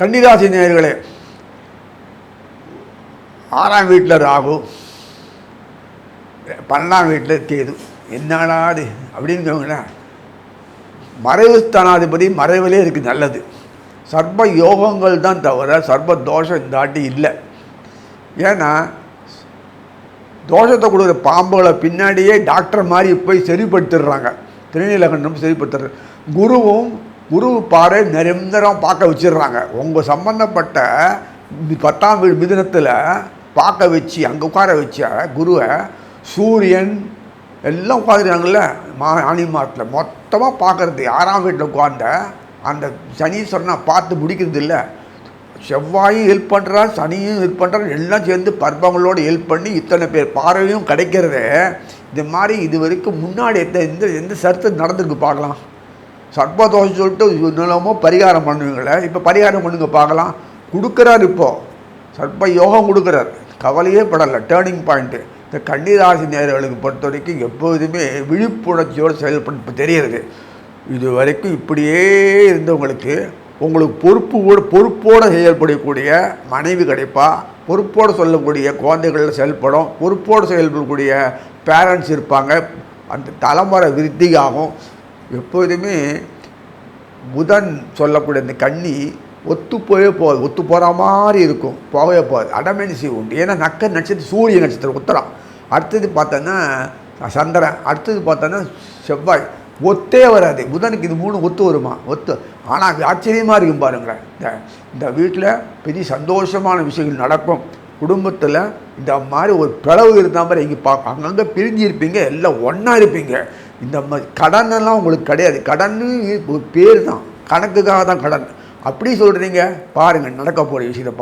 கன்னிராசி நேயர்களே ஆறாம் வீட்டில் ராகு பன்னெண்டாம் வீட்டில் கேது. என்னடா அது அப்படின்னு மறைவு ஸ்தானாதிபதி மறைவிலே இருக்குது நல்லது. சர்வ யோகங்கள் தான் தவிர சர்வ தோஷம் இந்த ஆட்டி இல்லை. ஏன்னா தோஷத்தை கொடுக்குற பாம்புகளை பின்னாடியே டாக்டர் மாதிரி போய் சரிப்படுத்திடுறாங்க திருநீலகண்டம் சரிப்படுத்துறாங்க குருவும் குரு பாறை நிரந்தரம் பார்க்க வச்சிடுறாங்க. உங்கள் சம்பந்தப்பட்ட பத்தாம் வீடு மிதுனத்தில் பார்க்க வச்சு அங்கே உட்கார வச்ச குருவை சூரியன் எல்லாம் உட்காந்துருக்காங்கல்ல மா ஆனி மாதத்தில். மொத்தமாக பார்க்கறது ஆறாம் வீட்டில் உட்காந்த அந்த சனீஸ்வரனை பார்த்து முடிக்கிறது இல்லை. செவ்வாயும் ஹெல்ப் பண்ணுறா சனியும் ஹெல்ப் பண்ணுறா எல்லாம் சேர்ந்து பர்பங்களோடு ஹெல்ப் பண்ணி இத்தனை பேர் பார்வையும் கிடைக்கிறது. இது மாதிரி இது வரைக்கும் முன்னாடி எந்த எந்த எந்த சரித்திரம் நடந்திருக்கு பார்க்கலாம். சர்ப்பதோஷம் சொல்லிட்டு நிலமோ பரிகாரம் பண்ணுவீங்களே இப்போ பரிகாரம் பண்ணுங்க பார்க்கலாம். கொடுக்குறார் இப்போது சர்ப்ப யோகம் கொடுக்குறார். கவலையே படலை டேர்னிங் பாயிண்ட்டு இந்த கன்னிராசி நேர்களுக்கு பொறுத்த வரைக்கும் எப்போதுமே விழிப்புணர்ச்சியோடு செயல்பட இப்போ தெரியுது. இது வரைக்கும் இப்படியே இருந்தவங்களுக்கு உங்களுக்கு பொறுப்பு கூட பொறுப்போடு செயல்படக்கூடிய மனைவி கிடைப்பா பொறுப்போடு சொல்லக்கூடிய குழந்தைகளில் செயல்படும் பொறுப்போடு செயல்படக்கூடிய பேரண்ட்ஸ் இருப்பாங்க. அந்த தலைமுறை விருத்தியாகும். எப்போதுமே புதன் சொல்லக்கூடிய இந்த கண்ணி ஒத்து போயே போகுது ஒத்து போகிற மாதிரி இருக்கும் போகவே போகாது. அடமென்சி உண்டு. ஏன்னா நக்க நட்சத்திரம் சூரிய நட்சத்திரம் உத்தரம். அடுத்தது பார்த்தோன்னா சந்திரன். அடுத்தது பார்த்தோன்னா செவ்வாய். ஒத்தே வராது. புதனுக்கு இது மூணு ஒத்து வருமா? ஒத்து. ஆனால் ஆச்சரியமாக இருக்கும் பாருங்களேன் இந்த இந்த வீட்டில் பெரிய சந்தோஷமான விஷயங்கள் நடக்கும். குடும்பத்தில் இந்த மாதிரி ஒரு பிளவு இருந்த மாதிரி இங்கே பார்க்க அங்கங்கே பிரிஞ்சு இருப்பீங்க எல்லாம் ஒன்றா இருப்பீங்க. இந்த மாதிரி கடனெல்லாம் உங்களுக்கு கிடையாது. கடன் பேர் தான். கணக்குக்காக தான் கடன். அப்படி சொல்கிறீங்க பாருங்கள் நடக்க போகிற விஷயத்தை